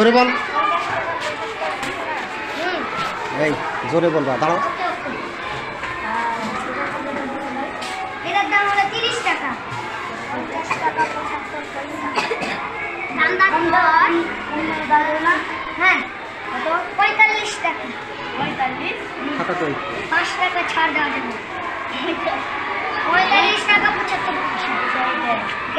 জোরে বল। এই জোরে বলবা দাঁড়াও। হ্যাঁ পঁয়তাল্লিশ টাকা। পঁয়তাল্লিশ? পাঁচ টাকা ছাড় দেওয়া যাবে। পঁয়তাল্লিশ টাকা পঁচাত্তর পয়সা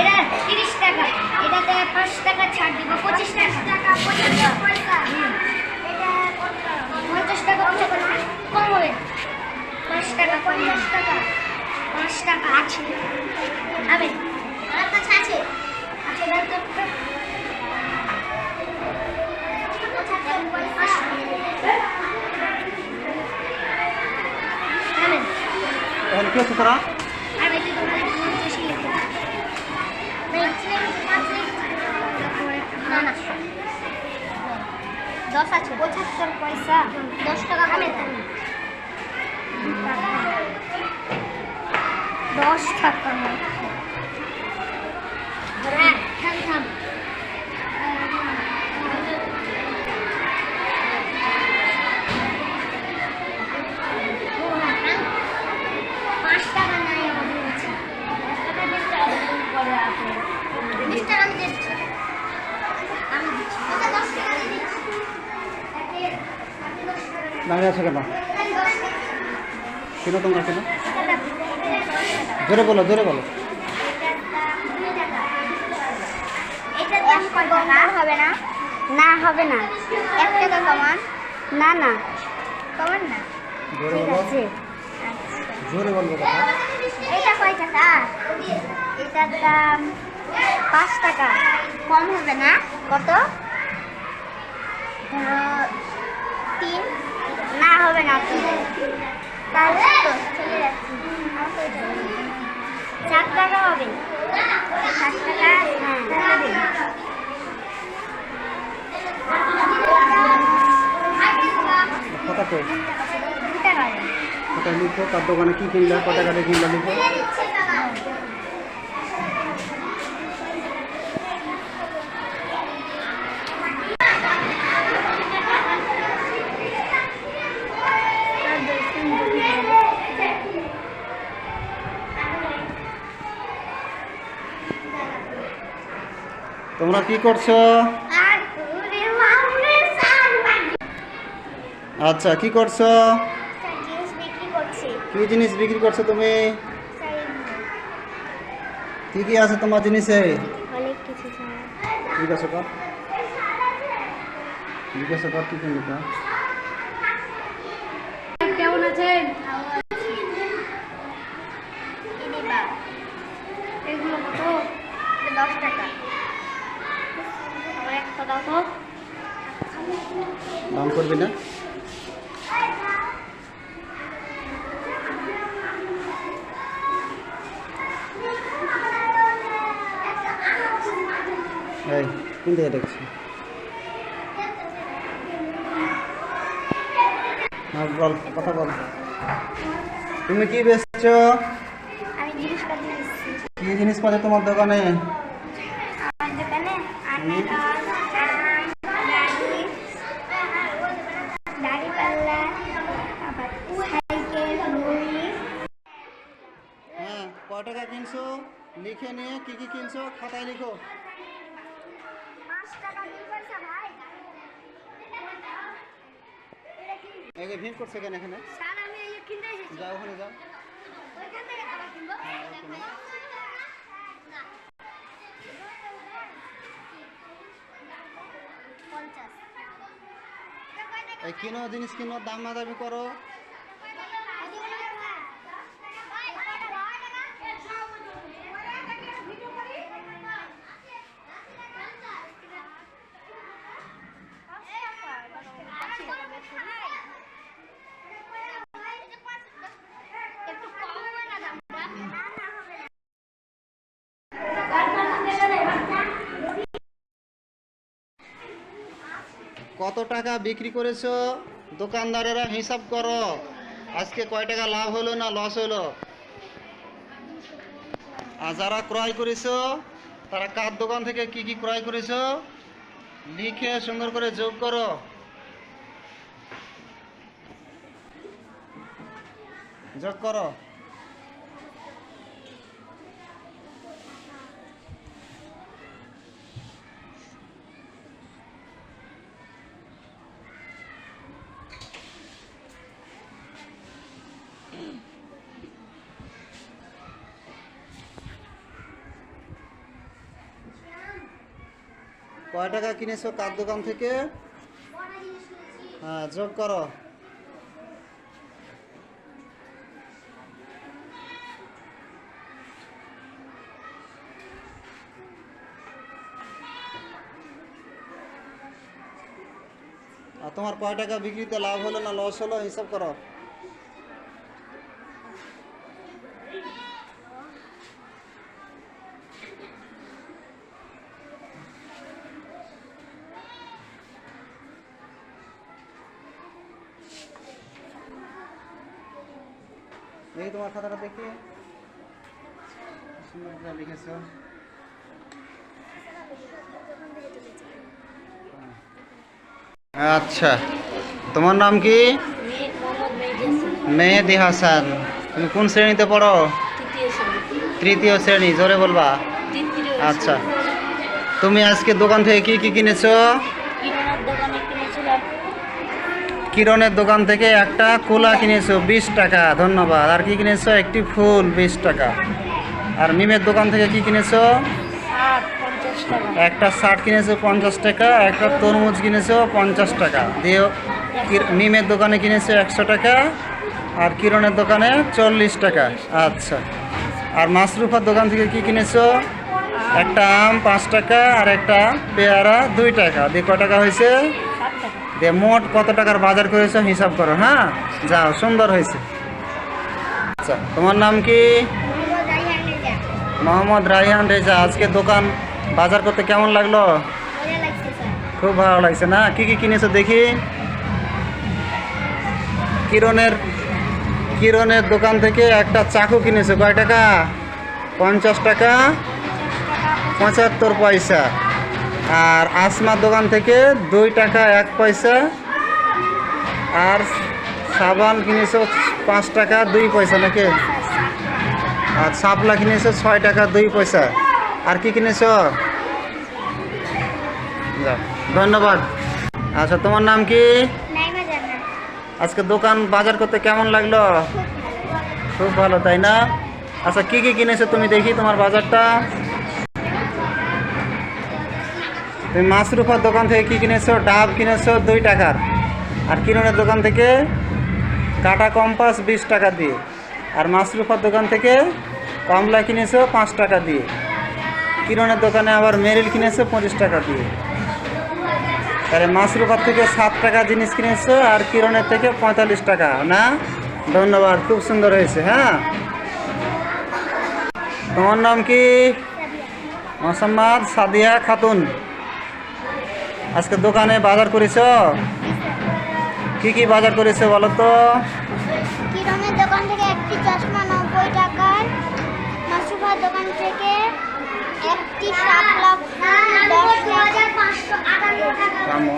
এটা তিরিশ টাকা। এটাতে পাঁচ টাকা এখন কি হচ্ছে তোরা? দশ আছে পঁচাত্তর পয়সা দশ টাকা। হবে দশ টাকা হ্যাঁ থাম থাম ও হ্যাঁ থাম। পাঁচ টাকা নাই আমাদের কাছে বিশ টাকা আমি দিচ্ছি আমি দিচ্ছি ওকে দশ টাকা দিয়ে দিচ্ছি তাকে তাকে দশ টাকা দিয়ে- দাঁড়িয়ে আছো কেন তাকে দশ টাকা কেন তোমরা কেন। জোরে বলো জোরে বলো। টাকা? হবে না না হবে না। এক টাকা কমান। না না। কমান না। জোরে বলো। জোরে এটা কয় টাকা? এটার দাম পাঁচ টাকা। কম হবে না? কত? তিন। না হবে না। তিন চলে যাচ্ছি আমার তো এটা হবে। চার টাকা হবে চার টাকা হ্যাঁ তাহলে দিন। কথা কই দু টাকা হবে। কথা লিখো তার দোকানে কি কিনলে কত টাকা কিনলে লিখো তোমরা কি করছ? আচ্ছা কি করছ? কি জিনিস বিক্রি করছ তুমি? কি কি আছে তোমার জিনিসে? আছে কেমন আছেন এগুলো কত এটা দশ টাকা আমার একটা দাও তো দাম করবি না? এই কোন দিকে দেখছি বল কথা বল। তুমি কি বেচছো? জিনিসপাতি কি জিনিস পাচ্ছে তোমার দোকানে আমার দোকানে আনারস আম গাড়ি দাড়ি পাল্লা আবার সাইকেল মুড়ি হ্যাঁ ক টাকা কিনছো? লিখে নিয়ে কি কি কিনছো? খাতায় লিখো। একে ভিড় করছে কেন এখানে? যাও ওখানে যাও। হ্যাঁ, কিনো জিনিস কিনো দাম না দাবি করো একটু কম হবে না দামটা না না হবে না কত টাকা বিক্রি করেছ? দোকানদারেরা হিসাব করো। আজকে কয় টাকা লাভ হলো না লস হলো? আর যারা ক্রয় করেছ, তারা কার দোকান থেকে কি কি ক্রয় করেছ? লিখে সুন্দর করে যোগ করো। যোগ করো। কয় টাকা কিনেছো কার দোকান থেকে? হ্যাঁ যোগ করো। আর তোমার কয় টাকা বিক্রিতে লাভ হলো না লস হলো, হিসাব করো। এই তোমার খাতাটা দেখি। সুন্দর করে লিখেছো। আচ্ছা তোমার নাম কি? মেহেদি হাসান তুমি কোন শ্রেণীতে পড়ো? তৃতীয় শ্রেণি জোরে বলবা। আচ্ছা তুমি আজকে দোকান থেকে কি কি কিনেছো? কিরণের দোকান থেকে একটা কোলা কিনেছো বিশ টাকা ধন্যবাদ। আর কি কিনেছো? একটি ফুল বিশ টাকা। আর মিমের দোকান থেকে কি কিনেছো? একটা শার্ট কিনেছো পঞ্চাশ টাকা একটা তরমুজ কিনেছো পঞ্চাশ টাকা। দিয়ে মিমের দোকানে কিনেছো একশো টাকা আর কিরণের দোকানে চল্লিশ টাকা। আচ্ছা। আর মাসরুফার দোকান থেকে কি কিনেছো? একটা আম পাঁচ টাকা আর একটা পেয়ারা দুই টাকা। দিয়ে ক টাকা হয়েছে? দিয়ে মোট কত টাকার বাজার করেছ? হিসাব করো হ্যাঁ? যাও, সুন্দর হয়েছে। আচ্ছা তোমার নাম কি? মোহাম্মদ রাইহান রেজা। আজকে দোকান বাজার করতে কেমন লাগল? খুব ভালো লাগছে না? কি কি কিনেছো দেখি? কিরণের কিরণের দোকান থেকে একটা চাকু কিনেছো। কয় টাকা? পঞ্চাশ টাকা? পঁচাত্তর পয়সা। আর আসমার দোকান থেকে দুই টাকা এক পয়সা। আর সাবান কিনেছো পাঁচ টাকা দুই পয়সা নাকি? আর শাপলা কিনেছো ছয় টাকা দুই পয়সা। আর কি কিনেছো? ধন্যবাদ। আচ্ছা তোমার নাম কি? আজকে দোকান বাজার করতে কেমন লাগল? খুব ভালো তাই না? আচ্ছা কি কি কিনেছো তুমি দেখি তোমার বাজারটা? তুমি মাসরুফার দোকান থেকে কি কিনেছো? ডাব কিনেছো? দুই টাকার। আর কিরণের দোকান থেকে কাটা কম্পাস বিশ টাকা দিয়ে। আর মাসরুফার দোকান থেকে কমলা কিনেছো পাঁচ টাকা দিয়ে। কিরণের দোকানে আবার মেরিল কিনেছো পঁচিশ টাকা দিয়ে। তাহলে মাসরুফার থেকে সাত টাকা জিনিস কিনেছো আর কিরণের থেকে পঁয়তাল্লিশ টাকা। না? ধন্যবাদ, খুব সুন্দর হয়েছে হ্যাঁ? তোমার নাম কি? মোসাম্মদ সাদিয়া খাতুন। আজকে দোকানে বাজার করেছ? কি কি বাজার করেছ বলো তো? কিরমের দোকান থেকে একটি চশমা নব্বই টাকার মাসুফার দোকান থেকে একটি শাপলা দশ হাজার পাঁচশো আটান্ন টাকা। কামো।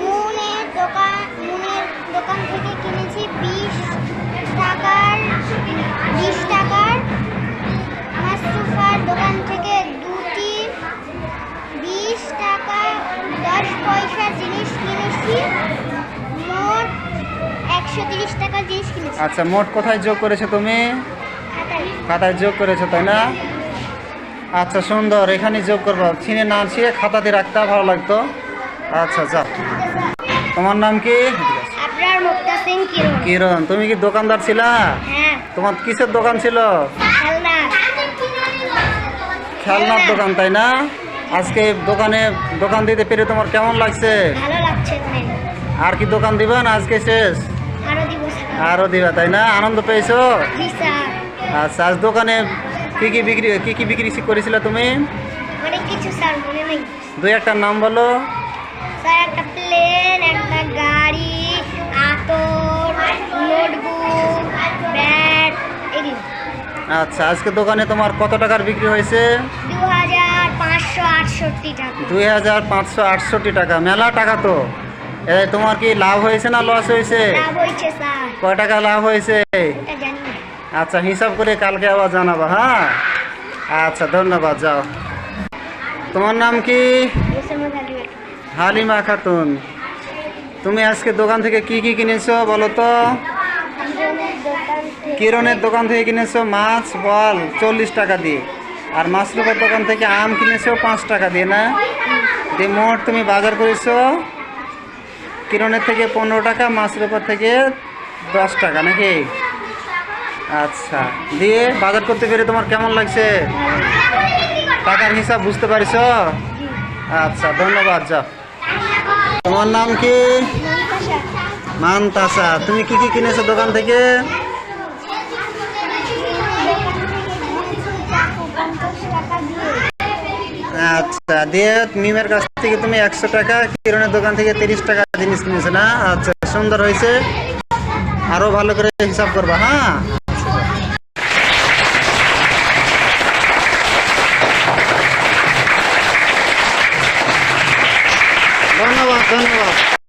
মুনের দোকান মুনের দোকান থেকে কিনেছি বিশ টাকার বিশ টাকার মাসরুফার দোকান থেকে দশ পয়সার জিনিস কিনেছি মোট একশো তিরিশ টাকার জিনিস কিনেছি। আচ্ছা মোট কোথায় যোগ করেছ তুমি? খাতায় যোগ করেছ তাই না? আচ্ছা সুন্দর এখানে যোগ করব। ছিনে না ছিঁড়ে খাতাতে রাখতে ভালো লাগতো। আচ্ছা যা তোমার নাম কি? কিরণ। তুমি কি দোকানদার ছিলা? হ্যাঁ। তোমার কিসের দোকান ছিল? খেলনার দোকান তাই না? আজকে দোকানে দোকান দিতে পেরে তোমার কেমন লাগছে? ভালো লাগছে আর কি দোকান দিবা না আজকে শেষ? আরও দিবা তাই না? আনন্দ পেয়েছ? আচ্ছা আজ দোকানে কি কি বিক্রি কি কি বিক্রি করেছিল তুমি? অনেক কিছু স্যার মনে নেই। দুই একটা নাম বলো। আচ্ছা আজকে দোকানে তোমার কত টাকার বিক্রি হয়েছে? দুই হাজার পাঁচশো আটষট্টি টাকা। মেলা টাকা তো। তোমার কি লাভ হয়েছে না লস হয়েছে? কয় টাকা লাভ হয়েছে? আচ্ছা হিসাব করে কালকে আবার জানাব হ্যাঁ? আচ্ছা ধন্যবাদ যাও। তোমার নাম কি? হালিমা খাতুন। তুমি আজকে দোকান থেকে কি কি কিনেছো বলো তো? কিরণের দোকান থেকে কিনেছো মাছ বল চল্লিশ টাকা দিয়ে। আর মাছরুপের দোকান থেকে আম কিনেছো পাঁচ টাকা দিয়ে না? দিয়ে মোট তুমি বাজার করেছ কিরণের থেকে পনেরো টাকা মাছরুপার থেকে দশ টাকা নাকি? আচ্ছা দিয়ে বাজার করতে পেরে তোমার কেমন লাগছে? টাকার হিসাব বুঝতে পারিস আচ্ছা ধন্যবাদ যা তোমার নাম কি? মানতাসা তুমি কি কি কিনেছো দোকান থেকে? আচ্ছা দিয়ে মিমের কাছ থেকে তুমি একশো টাকা, কিরণের দোকান থেকে তিরিশ টাকা জিনিস কিনেছে না? আচ্ছা সুন্দর হয়েছে। আরও ভালো করে হিসাব করবা হ্যাঁ? ধন্যবাদ ধন্যবাদ।